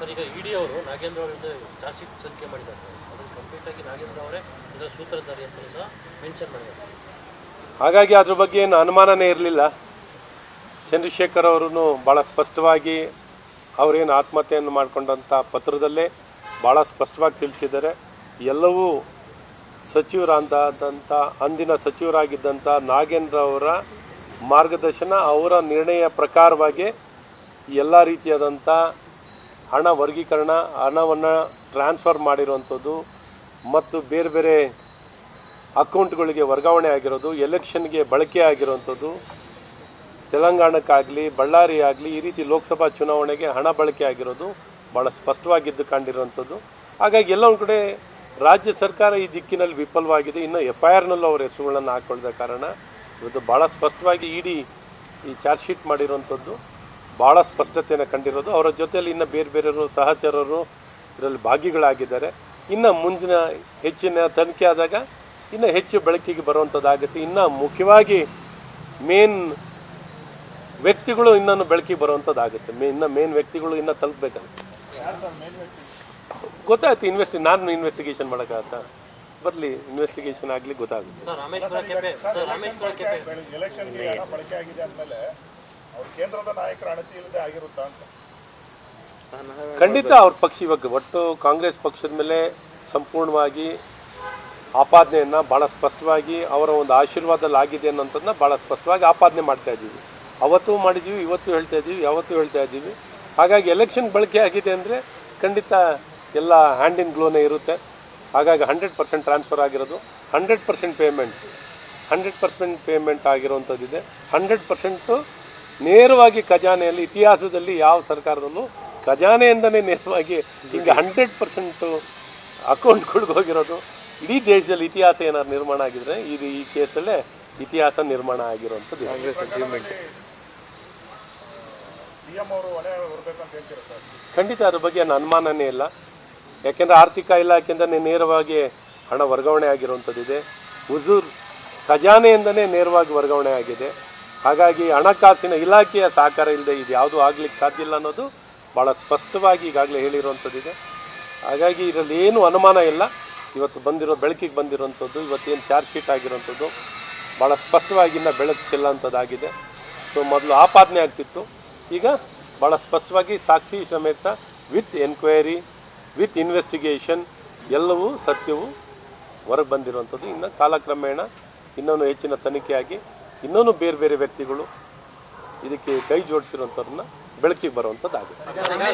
Sir, ಈಗ ಇಡಿ ಅವರು ನಾಗೇಂದ್ರ ಅವರಿಂದ ಚಾರ್ಜ್ ಶೀಟ್ ಸಲ್ಲಿಕೆ ಮಾಡಿದ್ದಾರೆ. ಅದನ್ನು ಕಂಪ್ಲೀಟ್ ಆಗಿ ನಾಗೇಂದ್ರ ಅವರೇ ಇದರ ಸೂತ್ರಧಾರಿ ಅಂತ ಸಹ ಮೆನ್ಷನ್ ಮಾಡಿದ್ದಾರೆ. ಹಾಗಾಗಿ ಅದ್ರ ಬಗ್ಗೆ ಏನು ಅನುಮಾನನೇ ಇರಲಿಲ್ಲ. ಚಂದ್ರಶೇಖರ್ ಅವರು ಭಾಳ ಸ್ಪಷ್ಟವಾಗಿ ಅವರೇನು ಆತ್ಮಹತ್ಯೆಯನ್ನು ಮಾಡಿಕೊಂಡಂಥ ಪತ್ರದಲ್ಲೇ ಭಾಳ ಸ್ಪಷ್ಟವಾಗಿ ತಿಳಿಸಿದ್ದಾರೆ. ಎಲ್ಲವೂ ಸಚಿವರಾದಂಥ ಅಂದಿನ ಸಚಿವರಾಗಿದ್ದಂಥ ನಾಗೇಂದ್ರ ಅವರ ಮಾರ್ಗದರ್ಶನ, ಅವರ ನಿರ್ಣಯ ಪ್ರಕಾರವಾಗಿ ಎಲ್ಲ ರೀತಿಯಾದಂಥ ಹಣ ವರ್ಗೀಕರಣ, ಹಣವನ್ನು ಟ್ರಾನ್ಸ್ಫರ್ ಮಾಡಿರುವಂಥದ್ದು ಮತ್ತು ಬೇರೆ ಬೇರೆ ಅಕೌಂಟ್ಗಳಿಗೆ ವರ್ಗಾವಣೆ ಆಗಿರೋದು, ಎಲೆಕ್ಷನ್ಗೆ ಬಳಕೆ ಆಗಿರುವಂಥದ್ದು, ತೆಲಂಗಾಣಕ್ಕಾಗಲಿ ಬಳ್ಳಾರಿ ಆಗಲಿ ಈ ರೀತಿ ಲೋಕಸಭಾ ಚುನಾವಣೆಗೆ ಹಣ ಬಳಕೆ ಆಗಿರೋದು ಭಾಳ ಸ್ಪಷ್ಟವಾಗಿದ್ದು ಕಂಡಿರುವಂಥದ್ದು. ಹಾಗಾಗಿ ಎಲ್ಲ ಒಂದು ಕಡೆ ರಾಜ್ಯ ಸರ್ಕಾರ ಈ ದಿಕ್ಕಿನಲ್ಲಿ ವಿಫಲವಾಗಿದೆ. ಇನ್ನು ಎಫ್ ಐ ಆರ್ನಲ್ಲೂ ಅವರ ಹೆಸರುಗಳನ್ನು ಹಾಕ್ಕೊಳ್ಳದ ಕಾರಣ ಇವತ್ತು ಭಾಳ ಸ್ಪಷ್ಟವಾಗಿ ಇಡೀ ಈ ಚಾರ್ಜ್ ಶೀಟ್ ಮಾಡಿರುವಂಥದ್ದು. ಭಾಳ ಸ್ಪಷ್ಟತೆಯನ್ನು ಕಂಡಿರೋದು. ಅವರ ಜೊತೆಯಲ್ಲಿ ಇನ್ನು ಬೇರೆ ಬೇರೆಯವರು ಸಹಚರರು ಇದರಲ್ಲಿ ಭಾಗಿಗಳಾಗಿದ್ದಾರೆ. ಇನ್ನು ಮುಂದಿನ ಹೆಚ್ಚಿನ ತನಿಖೆ ಆದಾಗ ಇನ್ನು ಹೆಚ್ಚು ಬೆಳಕಿಗೆ ಬರುವಂಥದ್ದಾಗುತ್ತೆ ಇನ್ನು ಮುಖ್ಯವಾಗಿ ಮೇನ್ ವ್ಯಕ್ತಿಗಳು ಇನ್ನೂ ಬೆಳಕಿಗೆ ಬರುವಂಥದ್ದಾಗುತ್ತೆ ಮೇ ಇನ್ನು ಮೇನ್ ವ್ಯಕ್ತಿಗಳು ಇನ್ನೂ ತಲುಪಬೇಕಂತ ಗೊತ್ತಾಯ್ತು ಇನ್ವೆಸ್ಟಿ ನಾನು ಇನ್ವೆಸ್ಟಿಗೇಷನ್ ಮಾಡೋಕ್ಕಾಗತ್ತ? ಬರಲಿ ಇನ್ವೆಸ್ಟಿಗೇಷನ್ ಆಗಲಿ ಗೊತ್ತಾಗುತ್ತೆ. ಕೇಂದ್ರದ ಖಂಡಿತ ಅವ್ರ ಪಕ್ಷ ಇವಾಗ ಒಟ್ಟು ಕಾಂಗ್ರೆಸ್ ಪಕ್ಷದ ಮೇಲೆ ಸಂಪೂರ್ಣವಾಗಿ ಆಪಾದನೆಯನ್ನು ಭಾಳ ಸ್ಪಷ್ಟವಾಗಿ ಅವರ ಒಂದು ಆಶೀರ್ವಾದದಲ್ಲಿ ಆಗಿದೆ ಅನ್ನೋಂಥದ್ದನ್ನ ಭಾಳ ಸ್ಪಷ್ಟವಾಗಿ ಆಪಾದನೆ ಮಾಡ್ತಾ ಇದ್ದೀವಿ. ಅವತ್ತು ಮಾಡಿದ್ದೀವಿ, ಇವತ್ತು ಹೇಳ್ತಾ ಇದ್ದೀವಿ, ಯಾವತ್ತೂ ಹೇಳ್ತಾ ಇದ್ದೀವಿ. ಹಾಗಾಗಿ ಎಲೆಕ್ಷನ್ ಬಳಕೆ ಆಗಿದೆ ಅಂದರೆ ಖಂಡಿತ ಎಲ್ಲ ಹ್ಯಾಂಡ್ ಇನ್ ಗ್ಲೋನೇ ಇರುತ್ತೆ. ಹಾಗಾಗಿ ಹಂಡ್ರೆಡ್ ಪರ್ಸೆಂಟ್ ಟ್ರಾನ್ಸ್ಫರ್ ಆಗಿರೋದು. Hundred percent payment hundred percent payment ಆಗಿರೋವಂಥದ್ದಿದೆ. Hundred percent ನೇರವಾಗಿ ಖಜಾನೆಯಲ್ಲಿ ಇತಿಹಾಸದಲ್ಲಿ ಯಾವ ಸರ್ಕಾರದಲ್ಲೂ ಖಜಾನೆಯಿಂದನೇ ನೇರವಾಗಿ ಹಿಂಗೆ ಹಂಡ್ರೆಡ್ ಪರ್ಸೆಂಟು ಅಕೌಂಟ್ಗಳಿಗೆ ಹೋಗಿರೋದು. ಇಡೀ ದೇಶದಲ್ಲಿ ಇತಿಹಾಸ ಏನಾದ್ರು ನಿರ್ಮಾಣ ಆಗಿದ್ರೆ ಇದು ಈ ಕೇಸಲ್ಲೇ ಇತಿಹಾಸ ನಿರ್ಮಾಣ ಆಗಿರುವಂಥದ್ದು. ಕಾಂಗ್ರೆಸ್ ಸಿಎಂ ಅವರು ಹೊಣೆ ಹೊರಬೇಕಂತ ಹೇಳ್ತೀರಾ ಸರ್? ಖಂಡಿತ ಅದ್ರ ಬಗ್ಗೆ ನನ್ನ ಅನುಮಾನನೇ ಇಲ್ಲ. ಯಾಕೆಂದರೆ ಆರ್ಥಿಕ ಇಲಾಖೆಯಿಂದನೇ ನೇರವಾಗಿ ಹಣ ವರ್ಗಾವಣೆ ಆಗಿರುವಂಥದ್ದಿದೆ. ಹುಜೂರ್ ಖಜಾನೆಯಿಂದನೇ ನೇರವಾಗಿ ವರ್ಗಾವಣೆ ಆಗಿದೆ. ಹಾಗಾಗಿ ಹಣಕಾಸಿನ ಇಲಾಖೆಯ ಸಹಕಾರ ಇಲ್ಲದೆ ಇದು ಯಾವುದೂ ಆಗ್ಲಿಕ್ಕೆ ಸಾಧ್ಯ ಇಲ್ಲ ಅನ್ನೋದು ಭಾಳ ಸ್ಪಷ್ಟವಾಗಿ ಈಗಾಗಲೇ ಹೇಳಿರುವಂಥದ್ದಿದೆ. ಹಾಗಾಗಿ ಇದರಲ್ಲಿ ಏನೂ ಅನುಮಾನ ಇಲ್ಲ. ಇವತ್ತು ಬಂದಿರೋ, ಬೆಳಕಿಗೆ ಬಂದಿರೋಂಥದ್ದು, ಇವತ್ತೇನು ಚಾರ್ಜ್ ಶೀಟ್ ಆಗಿರೋಂಥದ್ದು ಭಾಳ ಸ್ಪಷ್ಟವಾಗಿ ಇನ್ನೂ ಬೆಳಕು ಅಂಥದ್ದಾಗಿದೆ ಸೊ, ಮೊದಲು ಆಪಾದನೆ ಆಗ್ತಿತ್ತು. ಈಗ ಭಾಳ ಸ್ಪಷ್ಟವಾಗಿ ಸಾಕ್ಷಿ ಸಮೇತ ವಿತ್ ಎನ್ಕ್ವೈರಿ, ವಿತ್ ಇನ್ವೆಸ್ಟಿಗೇಷನ್ ಎಲ್ಲವೂ ಸತ್ಯವು ಹೊರಗೆ ಬಂದಿರುವಂಥದ್ದು ಇನ್ನು ಕಾಲಕ್ರಮೇಣ ಇನ್ನೊಂದು ಹೆಚ್ಚಿನ ತನಿಖೆಯಾಗಿ ಇನ್ನೊಂದು ಬೇರೆ ಬೇರೆ ವ್ಯಕ್ತಿಗಳು ಇದಕ್ಕೆ ಕೈ ಜೋಡಿಸಿರುವಂಥದ್ದನ್ನ ಬೆಳಕಿಗೆ ಬರುವಂಥದ್ದಾಗುತ್ತೆ